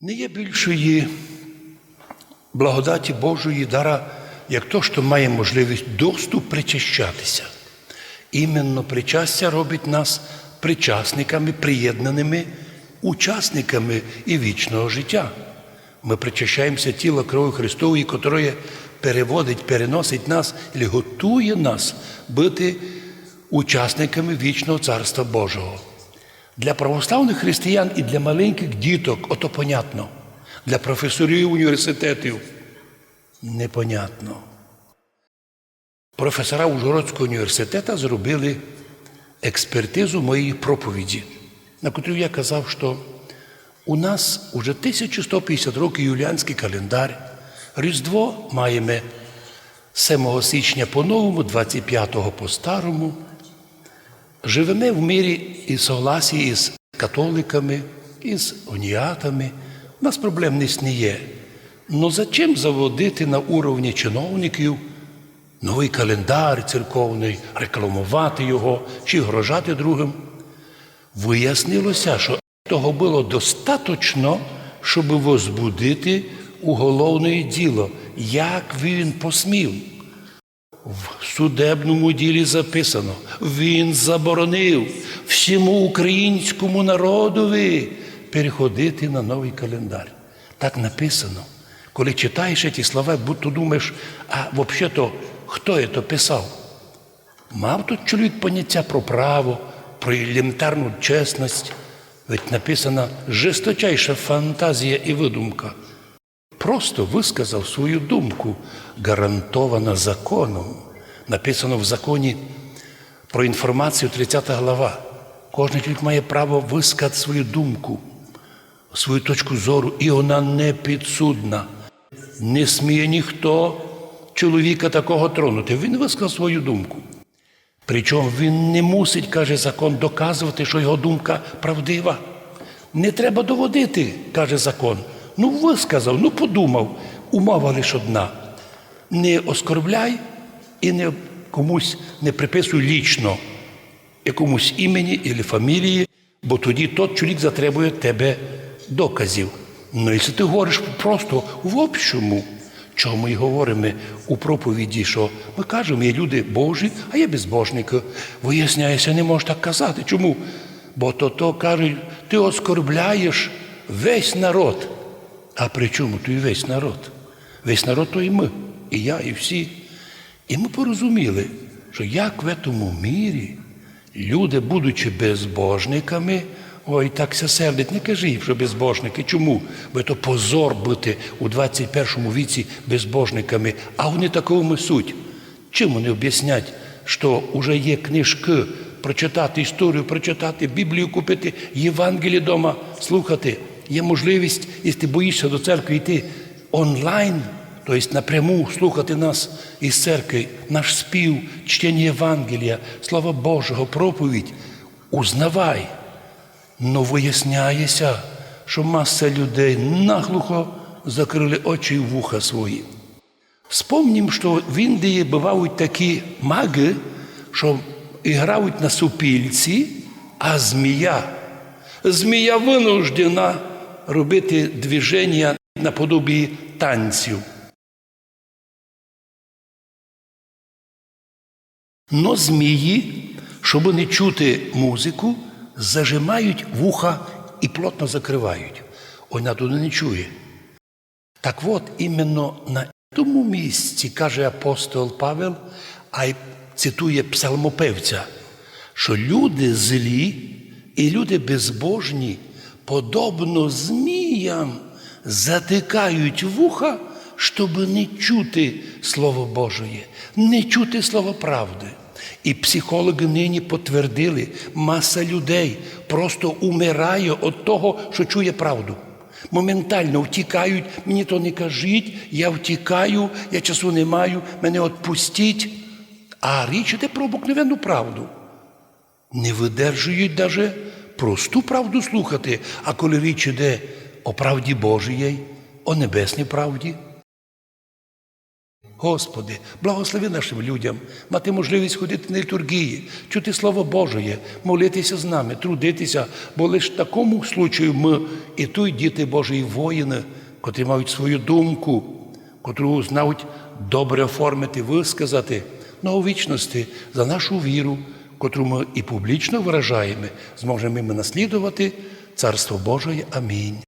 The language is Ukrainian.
Не є більшої благодаті Божої дара, як то, що має можливість доступ причащатися. Іменно причастя робить нас причасниками, приєднаними учасниками і вічного життя. Ми причащаємося тіла крові Христової, котре переводить, переносить нас і готує нас бути учасниками вічного Царства Божого. Для православних християн і для маленьких діток, ото понятно. Для професорів університетів непонятно. Професора Ужгородського університету зробили експертизу моєї проповіді, на котру я казав, що у нас уже 1150 років юліанський календар. Різдво маємо 7 січня по-новому, 25 по-старому. Живемо в мирі і согласі із католиками, із уніатами. У нас проблем не є. Но зачем заводити на уровні чиновників новий календар церковний, рекламувати його чи грожати другим? Вияснилося, що того було достатньо, щоб возбудити уголовне діло. Як він посмів? В судебному ділі записано, він заборонив всьому українському народові переходити на новий календар. Так написано. Коли читаєш ці слова, будто думаєш, а взагалі-то хто це писав? Мав тут чоловік поняття про право, про елементарну чесність, ведь написана жесточайша фантазія і видумка. Просто висказав свою думку, гарантована законом. Написано в законі про інформацію 30 глава. Кожен чоловік має право висказати свою думку, свою точку зору, і вона не підсудна. Не сміє ніхто чоловіка такого тронути. Він висказав свою думку. Причому він не мусить, каже закон, доказувати, що його думка правдива. Не треба доводити, каже закон. Ну, висказав, ну подумав. Умова лише одна. Не оскорбляй і не комусь не приписуй лічно якомусь імені або фамілії, бо тоді тот чоловік затребує тебе доказів. Ну, якщо ти говориш просто в общому, чому ми говоримо у проповіді, що ми кажемо, є люди Божі, а є безбожники. Виясняється, не можеш так казати. Чому? Бо то то кажуть, ти оскорбляєш весь народ. А при чому то і весь народ? Весь народ то і ми, і я, і всі. І ми порозуміли, що як в цьому мірі люди, будучи безбожниками, ой, так ся сердить, не кажи, що безбожники. Чому? Бо то позор бути у 21 віці безбожниками, а вони такому суть. Чим вони об'яснять, що вже є книжки, прочитати історію, прочитати Біблію купити, Євангеліє дома слухати. Є можливість, якщо ти боїшся до церкви йти онлайн, тобто напряму слухати нас із церкви, наш спів, чтення Євангелія, Слова Божого, проповідь. Узнавай. Но виясняється, що маса людей наглухо закрили очі і вуха свої. Вспомнім, що в Індії бувають такі маги, що грають на супільці, а змія. Змія винуждена робити движення наподобі танців. Но змії, щоб не чути музику, зажимають вуха і плотно закривають. Вона туди не чує. Так от, іменно на тому місці, каже апостол Павел, а й цитує псалмопевця, що люди злі і люди безбожні, подобно зміям, затикають вуха, щоб не чути Слово Божої, не чути Слово правди. І психологи нині потвердили, маса людей просто умирає від того, що чує правду. Моментально втікають, мені то не кажіть, я втікаю, я часу не маю, мене відпустіть. А річ іде про обикновенну правду. Не видержують навіть просту правду слухати, а коли річ іде о правді Божій, о небесній правді. Господи, благослови нашим людям мати можливість ходити на літургії, чути Слово Божє, молитися з нами, трудитися, бо лише в такому случаю ми і тут діти Божі воїни, котрі мають свою думку, котру знають добре оформити, висказати на вічності за нашу віру, котру ми і публічно виражаємо, зможемо ми наслідувати Царство Божє. Амінь.